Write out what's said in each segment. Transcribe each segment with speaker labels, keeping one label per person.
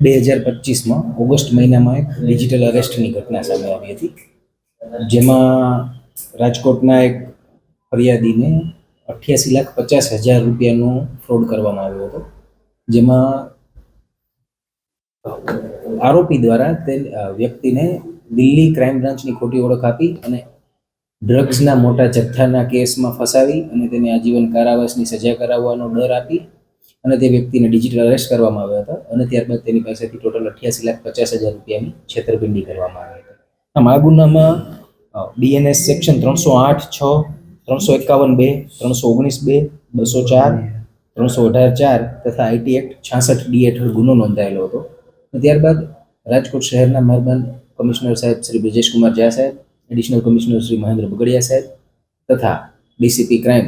Speaker 1: બે હજાર પચીસમાં ઓગસ્ટ મહિનામાં એક ડિજિટલ અરેસ્ટની ઘટના સામે આવી હતી, જેમાં રાજકોટના એક ફરિયાદીને અઠ્યાસી લાખ પચાસ હજાર રૂપિયાનો ફ્રોડ કરવામાં આવ્યો હતો, જેમાં આરોપી દ્વારા તે વ્યક્તિને દિલ્હી ક્રાઇમ બ્રાન્ચની ખોટી ઓળખ આપી અને ડ્રગ્સના મોટા જથ્થાના કેસમાં ફસાવી અને તેને આજીવન કારાવાસની સજા કરાવવાનો ડર આપી અને તે વ્યક્તિને ડિજિટલ અરેસ્ટ કરવામાં આવ્યા હતા અને ત્યારબાદ તેની પાસેથી ટોટલ અઠ્યાસી લાખ પચાસ હજાર રૂપિયાની છેતરપિંડી કરવામાં આવી હતી. આ ગુનામાં બીએનએસ સેક્શન ત્રણસો આઠ, છ, ત્રણસો એકાવન બે, ત્રણસો ઓગણીસ બે, બસો ચાર, ત્રણસો અઢાર ચાર તથા આઈટી એક્ટ છાસઠ ડી હેઠળ ગુનો નોંધાયેલો હતો. ત્યારબાદ રાજકોટ શહેરના મહેરબાન કમિશનર સાહેબ શ્રી બ્રજેશકુમાર ઝા સાહેબ, એડિશનલ કમિશનર શ્રી મહેન્દ્ર બગડિયા સાહેબ તથા ડીસીપી ક્રાઇમ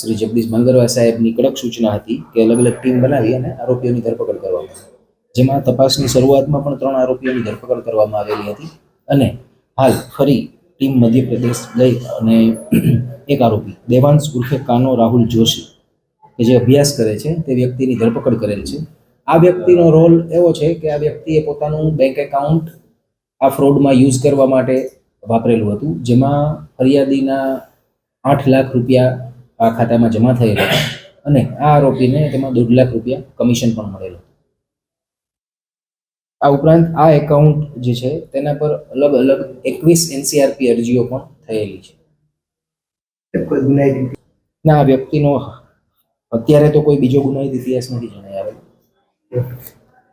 Speaker 1: શ્રી જગદીશ મંગરવા સાહેબની કડક સૂચના હતી કે અલગ અલગ ટીમ બનાવી અને આરોપીઓની ધરપકડ કરવામાં જેમાં તપાસની શરૂઆતમાં પણ ત્રણ આરોપીઓની ધરપકડ કરવામાં આવેલી હતી અને હાલ ફરી ટીમ મધ્યપ્રદેશ ગઈ અને એક આરોપી, દેવાંશ ઉર્ફે કાનો રાહુલ જોશી, કે જે અભ્યાસ કરે છે તે વ્યક્તિની ધરપકડ કરેલ છે. આ વ્યક્તિનો રોલ એવો છે કે આ વ્યક્તિએ પોતાનું બેંક એકાઉન્ટ આ ફ્રોડમાં યુઝ કરવા માટે વાપરેલું હતું, જેમાં ફરિયાદીના આઠ લાખ રૂપિયા આ ખાતામાં જમા થયેલા અને આ આરોપીને તેમાં દોઢ લાખ રૂપિયા કમિશન પણ મળેલું. આ ઉપરાંત આ એકાઉન્ટ જે છે તેના પર અલગ અલગ એકવીસ એનસીઆરપી અરજીઓ પણ થયેલી છે. ના આ વ્યક્તિનો અત્યારે તો કોઈ બીજો ગુનાહિત ઇતિહાસ નથી જણાય આવેલો.